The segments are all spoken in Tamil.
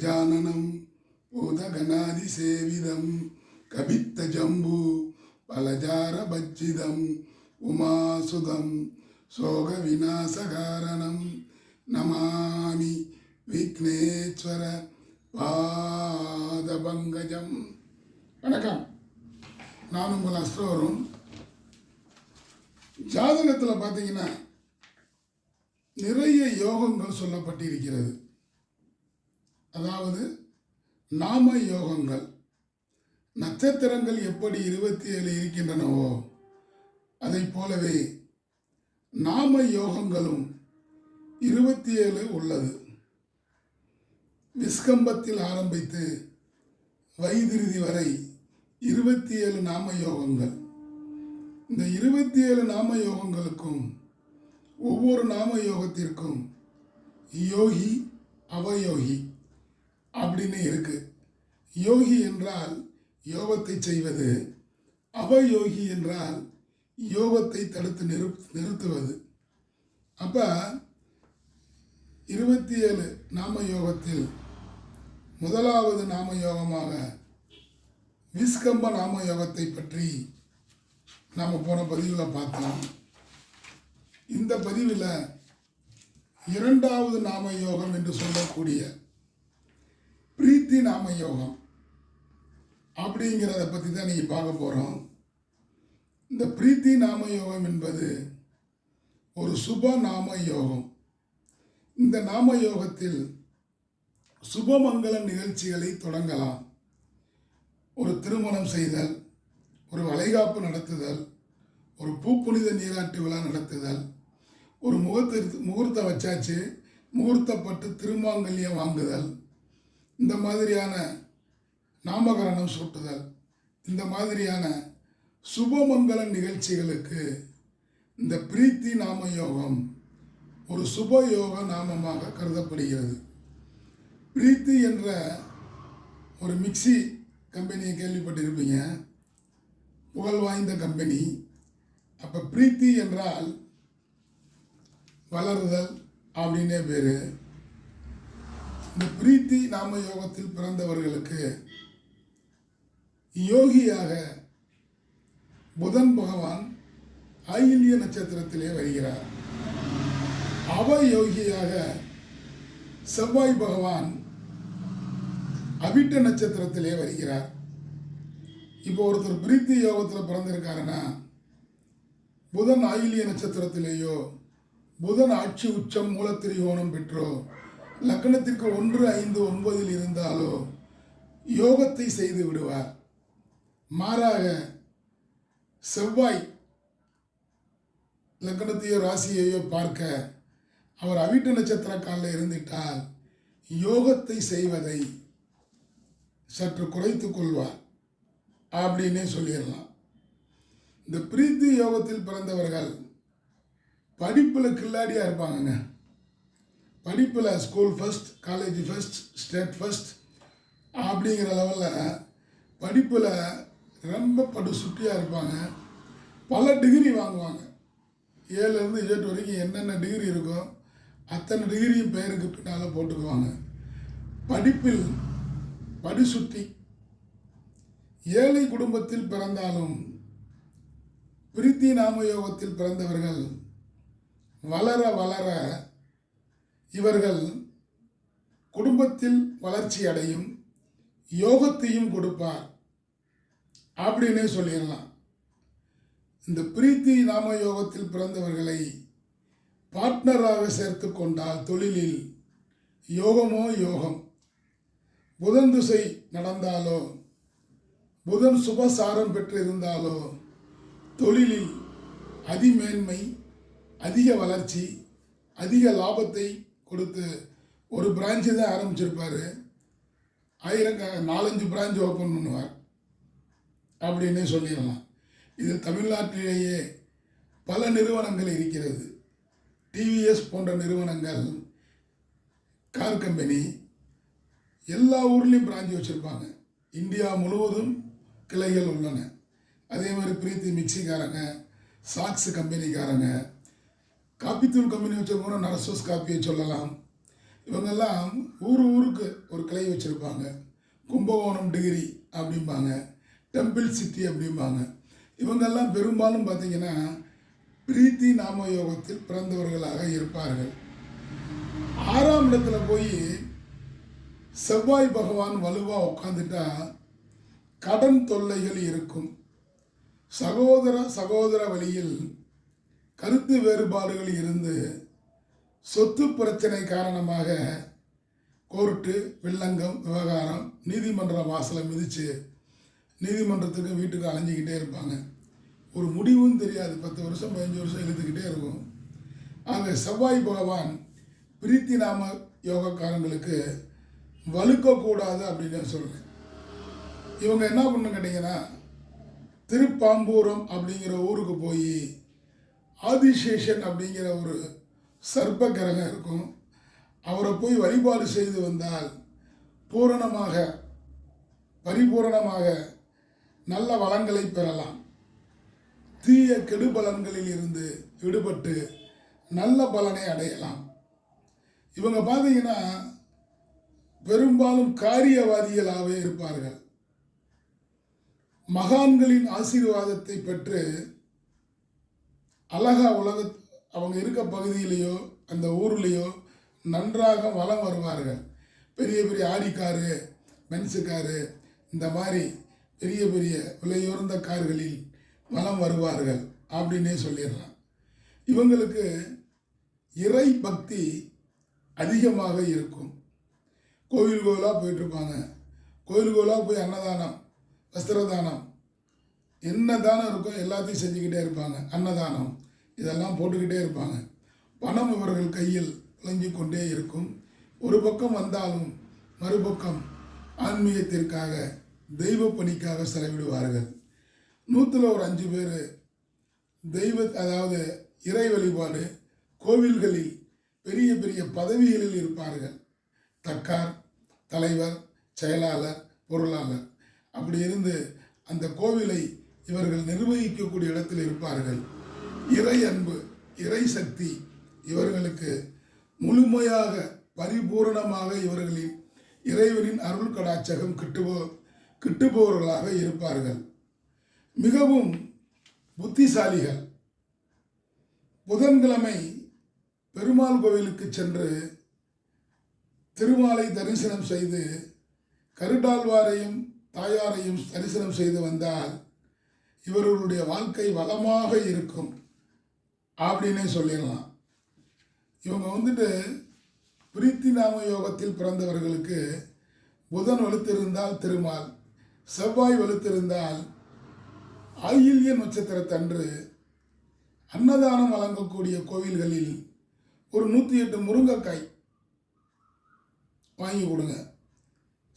கஜானனம் பூதகணாதிசேவிதம் கபித்த ஜம்பு பலஜார பஜ்ஜிதம் உமாசுதம் சோக விநாசகாரணம் நமாமி விக்னேஸ்வர பாதபங்கஜம் வணக்கம். நான் உங்கள் அஸ்ரோரும் ஜாதகத்தில் பார்த்தீங்கன்னா நிறைய யோகங்கள் சொல்லப்பட்டிருக்கிறது. அதாவது நாம யோகங்கள் நட்சத்திரங்கள் எப்படி இருபத்தி ஏழு இருக்கின்றனவோ அதை போலவே நாம யோகங்களும் இருபத்தி ஏழு உள்ளது. விஸ்கம்பத்தில் ஆரம்பித்து வைதிருதி வரை இருபத்தி ஏழு நாம யோகங்கள் இந்த இருபத்தி ஏழு நாம யோகங்களுக்கும் ஒவ்வொரு நாம யோகத்திற்கும் யோகி அவயோகி. அப்படின்னு இருக்கு. யோகி என்றால் யோகத்தை செய்வது அவயோகி என்றால் யோகத்தை தடுத்து நிறு நிறுத்துவது. அப்போ இருபத்தி ஏழு நாம யோகத்தில் முதலாவது நாம யோகமாக விஸ்கம்ப நாம யோகத்தை பற்றி நாம் போன பதிவில் பார்த்தோம். இந்த பதிவில் இரண்டாவது நாம யோகம் என்று சொல்லக்கூடிய பிரீத்தி நாம யோகம். அப்படிங்கிறத பற்றி தான் நீங்கள் பார்க்க போகிறோம் இந்த பிரீத்தி நாம யோகம் என்பது ஒரு சுப நாம யோகம். இந்த நாம யோகத்தில் சுபமங்கல நிகழ்ச்சிகளை தொடங்கலாம். ஒரு திருமணம் செய்தல் ஒரு வளைகாப்பு நடத்துதல் ஒரு பூப்புனித நீராட்டு விழா நடத்துதல் ஒரு முகூர்த்த முகூர்த்தம் வச்சாச்சு முகூர்த்தப்பட்டு திருமாங்கல்யம் வாங்குதல் இந்த மாதிரியான நாமகரணம் சூட்டுதல் இந்த மாதிரியான சுபமங்கல நிகழ்ச்சிகளுக்கு இந்த பிரீத்தி நாம யோகம் ஒரு சுப யோக நாமமாக கருதப்படுகிறது. பிரீத்தி என்ற ஒரு மிக்சி கம்பெனியை கேள்விப்பட்டிருப்பீங்க. புகழ் வாய்ந்த கம்பெனி. அப்போ பிரீத்தி என்றால் வளருதல் அப்படின்னே பேர். இந்த பிரீத்தி நாம யோகத்தில் பிறந்தவர்களுக்கு யோகியாக புதன் பகவான் ஆயில்ய நட்சத்திரத்திலே வருகிறார். அவ யோகியாக செவ்வாய் பகவான் அவிட்ட நட்சத்திரத்திலே வருகிறார். இப்போ ஒருத்தர் பிரீத்தி யோகத்தில் பிறந்திருக்காருன்னா புதன் ஆயிலிய நட்சத்திரத்திலேயோ புதன் ஆட்சி உச்சம் மூலத்திரிகோணம் பெற்றோ லக்னத்திற்கு ஒன்று ஐந்து ஒன்பதில் இருந்தாலோ யோகத்தை செய்து விடுவார். மாறாக செவ்வாய் லக்னத்தையோ ராசியையோ பார்க்க அவர் அவிட்ட நட்சத்திர காலில் இருந்துட்டால் யோகத்தை செய்வதை சற்று குறைத்து கொள்வார். அப்படின்னே சொல்லிடலாம். இந்த பிரீத்தி யோகத்தில் பிறந்தவர்கள் படிப்பில் கில்லாடியாக இருப்பாங்கங்க. படிப்பில் school first college first state first அப்படிங்கிற லெவலில் படிப்பில் ரொம்ப படு சுட்டியாக இருப்பாங்க. பல டிகிரி வாங்குவாங்க. ஏழுலேருந்து எட்டு வரைக்கும் என்னென்ன டிகிரி இருக்கோ அத்தனை டிகிரியும் பெயருக்கு பின்னால் போட்டுக்குவாங்க. படிப்பில் படிசுட்டி ஏழை குடும்பத்தில் பிறந்தாலும் பிரித்தி நாமயோகத்தில் பிறந்தவர்கள் வளர வளர இவர்கள் குடும்பத்தில் வளர்ச்சி அடையும் யோகத்தையும் கொடுப்பார் அப்படின்னே சொல்லிடலாம். இந்த பிரீத்தி நாம யோகத்தில் பிறந்தவர்களை பார்ட்னராக சேர்த்து கொண்டால் தொழிலில் யோகமோ யோகம்? புதன் திசை நடந்தாலோ புதன் சுபசாரம் பெற்றிருந்தாலோ தொழிலில் அதிமேன்மை அதிக வளர்ச்சி அதிக லாபத்தை கொடுத்து ஒரு பிரான்ச்சு தான் ஆரம்பிச்சிருப்பார். ஆயிரங்க நாலஞ்சு பிரான்ச் ஓப்பன் பண்ணுவார். அப்படின்னே சொல்லிடலாம். இது தமிழ்நாட்டிலேயே பல நிறுவனங்கள் இருக்கிறது. டிவிஎஸ் போன்ற நிறுவனங்கள் கார் கம்பெனி எல்லா ஊர்லேயும் பிராஞ்சு வச்சுருப்பாங்க. இந்தியா முழுவதும் கிளைகள் உள்ளன. அதே மாதிரி பிரீத்தி மிக்சிக்காரங்க சாக்ஸ் கம்பெனிக்காரங்க காப்பித்தூள் கம்பெனி வச்சவங்க நரசோஸ் காப்பியை சொல்லலாம். இவங்கெல்லாம் ஊர் ஊருக்கு ஒரு கிளை வச்சுருப்பாங்க. கும்பகோணம் டிகிரி அப்படிம்பாங்க. டெம்பிள் சிட்டி அப்படிம்பாங்க. இவங்கெல்லாம் பெரும்பாலும் பார்த்திங்கன்னா பிரீத்தி நாம யோகத்தில் பிறந்தவர்களாக இருப்பார்கள். ஆறாம் இடத்துல போய் செவ்வாய் பகவான் வலுவாக உட்காந்துட்டா கடன் தொல்லைகள் இருக்கும். சகோதர சகோதர வழியில் கருத்து வேறுபாடுகள் இருந்து சொத்து பிரச்சனை காரணமாக கோர்ட்டு வில்லங்கம் விவகாரம் நீதிமன்ற வாசலை மிதித்து நீதிமன்றத்துக்கு வீட்டுக்கு அலைஞ்சிக்கிட்டே இருப்பாங்க. ஒரு முடிவும் தெரியாது. பத்து வருஷம் பதினஞ்சு வருஷம் இழுத்துக்கிட்டே இருக்கும். ஆக செவ்வாய் பகவான் பிரீத்தி நாம யோகக்காரங்களுக்கு வலுக்கக்கூடாது அப்படின்னு சொல்கிறேன் இவங்க என்ன பண்ணு கேட்டிங்கன்னா திருப்பாம்பூரம் அப்படிங்கிற ஊருக்கு போய் ஆதிசேஷன் அப்படிங்கிற ஒரு சர்ப்ப கிரகம் இருக்கும். அவரை போய் வழிபாடு செய்து வந்தால் பூரணமாக பரிபூரணமாக நல்ல வளங்களை பெறலாம். தீய கெடுபலன்களில் இருந்து விடுபட்டு நல்ல பலனை அடையலாம். இவங்க பார்த்தீங்கன்னா பெரும்பாலும் காரியவாதிகளாகவே இருப்பார்கள். மகான்களின் ஆசீர்வாதத்தை பெற்று அழகா உலக அவங்க இருக்க பகுதியிலேயோ அந்த ஊர்லேயோ நன்றாக வலம் வருவார்கள். பெரிய பெரிய ஆடிக்காரு மென்ஸு காரு இந்த மாதிரி பெரிய பெரிய விலையுறந்த கார்களில் வலம் வருவார்கள் அப்படின்னே சொல்லிடலாம். இவங்களுக்கு இறை பக்தி அதிகமாக இருக்கும். கோவில் கோவிலாக போயிட்டுருப்பாங்க கோவில் கோவிலாக போய் அன்னதானம் வஸ்திரதானம் என்ன தானம் இருக்கோ எல்லாத்தையும் செஞ்சுக்கிட்டே இருப்பாங்க. அன்னதானம் இதெல்லாம் போட்டுக்கிட்டே இருப்பாங்க. பணம் இவர்கள் கையில் விளங்கி கொண்டே இருக்கும். ஒரு பக்கம் வந்தாலும் மறுபக்கம் ஆன்மீகத்திற்காக தெய்வ பணிக்காக செலவிடுவார்கள். நூற்றில் ஒரு அஞ்சு பேர் தெய்வ அதாவது இறை வழிபாடு கோவில்களில் பெரிய பெரிய பதவிகளில் இருப்பார்கள். தக்கார் தலைவர் செயலாளர் பொருளாளர். அப்படி இருந்து அந்த கோவிலை இவர்கள் நிர்வகிக்கக்கூடிய இடத்தில் இருப்பார்கள். இறை அன்பு இறை சக்தி இவர்களுக்கு முழுமையாக பரிபூரணமாக இவர்களின் இறைவனின் அருள் கடாச்சகம் கிட்டுபோ கிட்டுபவர்களாக இருப்பார்கள். மிகவும் புத்திசாலிகள். புதன்கிழமை பெருமாள் கோவிலுக்கு சென்று திருமாலை தரிசனம் செய்து கருடாழ்வாரையும் தாயாரையும் தரிசனம் செய்து வந்தால் இவர்களுடைய வாழ்க்கை வளமாக இருக்கும் அப்படின்னே சொல்லிடலாம். இவங்க வந்துட்டு பிரீத்தி நாம யோகத்தில் பிறந்தவர்களுக்கு புதன் வலுத்திருந்தால் திருமால் செவ்வாய் வலுத்திருந்தால் ஆயில்ய நட்சத்திரத்தன்று அன்னதானம் வழங்கக்கூடிய கோவில்களில் ஒரு நூற்றி எட்டு முருங்கைக்காய் வாங்கி கொடுங்க.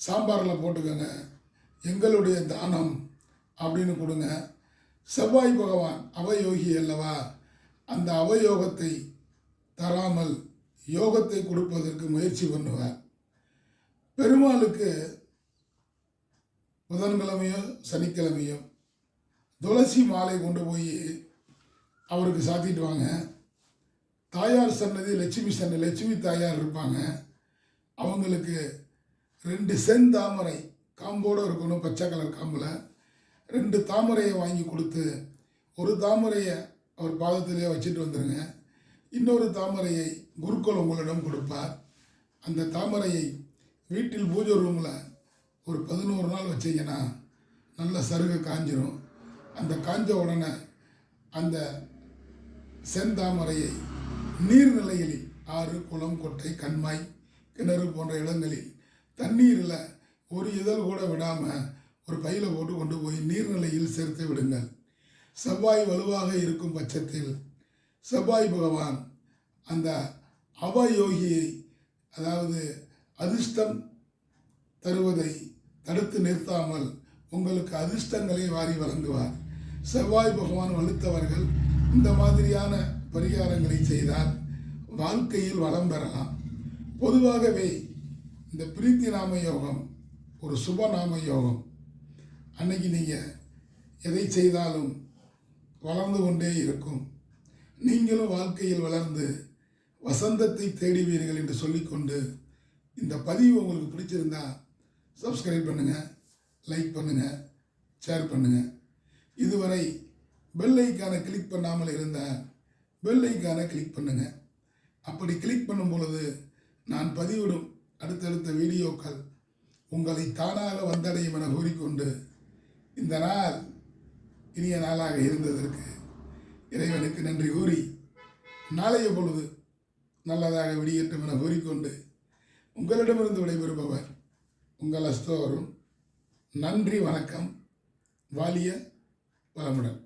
சாம்பாரில் போட்டுக்கோங்க. எங்களுடைய தானம் அப்படின்னு கொடுங்க. செவ்வாய் பகவான் அவயோகி அல்லவா? அந்த அவயோகத்தை தராமல் யோகத்தை கொடுப்பதற்கு முயற்சி பண்ணுவார். பெருமாளுக்கு புதன்கிழமையோ சனிக்கிழமையோ துளசி மாலை கொண்டு போய் அவருக்கு சாத்திட்டு வாங்க. தாயார் சன்னதி லட்சுமி சன்னதி லட்சுமி தாயார் இருப்பாங்க. அவங்களுக்கு ரெண்டு செந்தாமரை காம்போடு இருக்கணும் பச்சை கலர் காம்பில். ரெண்டு தாமரையை வாங்கி கொடுத்து ஒரு தாமரையை அவர் பாதத்திலே வச்சுட்டு வந்துடுங்க இன்னொரு தாமரையை குருக்கள் உங்களிடம் கொடுப்பார். அந்த தாமரையை வீட்டில் பூஜை ரூமில் ஒரு பதினோரு நாள் வச்சீங்கன்னா நல்ல சருகு காஞ்சிரும். அந்த காஞ்ச உடனே அந்த செந்தாமரையை நீர்நிலைகளில் ஆறு குளம் கொட்டை கண்மாய் கிணறு போன்ற இடங்களில் தண்ணீரில் ஒரு இதழ் கூட விடாமல் ஒரு பையில் போட்டு கொண்டு போய் நீர்நிலையில் சேர்த்து விடுங்கள். செவ்வாய் வலுவாக இருக்கும் பட்சத்தில் செவ்வாய் பகவான் அந்த அவயோகியை அதாவது அதிர்ஷ்டம் தருவதை தடுத்து நிறுத்தாமல் உங்களுக்கு அதிர்ஷ்டங்களை வாரி வழங்குவார். செவ்வாய் பகவான் வலுத்தவர்கள் இந்த மாதிரியான பரிகாரங்களை செய்தால் வாழ்க்கையில் வளம் பெறலாம். பொதுவாகவே இந்த பிரீத்தி நாம யோகம் ஒரு சுப நாம யோகம். அன்னைக்கு நீங்கள் எதை செய்தாலும் வளர்ந்து கொண்டே இருக்கும். நீங்களும் வாழ்க்கையில் வளர்ந்து வசந்தத்தை தேடுவீர்கள் என்று சொல்லிக்கொண்டு இந்த பதிவு உங்களுக்கு பிடிச்சிருந்தா சப்ஸ்கிரைப் பண்ணுங்கள் லைக் பண்ணுங்கள் ஷேர் பண்ணுங்கள் இதுவரை பெல் ஐக்கானை கிளிக் பண்ணாமல் இருந்தால் பெல் ஐக்கானை கிளிக் பண்ணுங்கள் அப்படி கிளிக் பண்ணும் பொழுது நான் பதிவிடும் அடுத்தடுத்த வீடியோக்கள் உங்களை தானாக வந்தடையும் என கூறிக்கொண்டு இந்த நாள் இனிய நாளாக இருந்ததற்கு இறைவனுக்கு நன்றி கூறி நாளைய பொழுது நல்லதாக வெளியேற்றும் என கூறிக்கொண்டு உங்களிடமிருந்து விடைபெறுபவர் உங்கள் அஸ்தோரும் நன்றி வணக்கம் வாலிய வளமுடன்.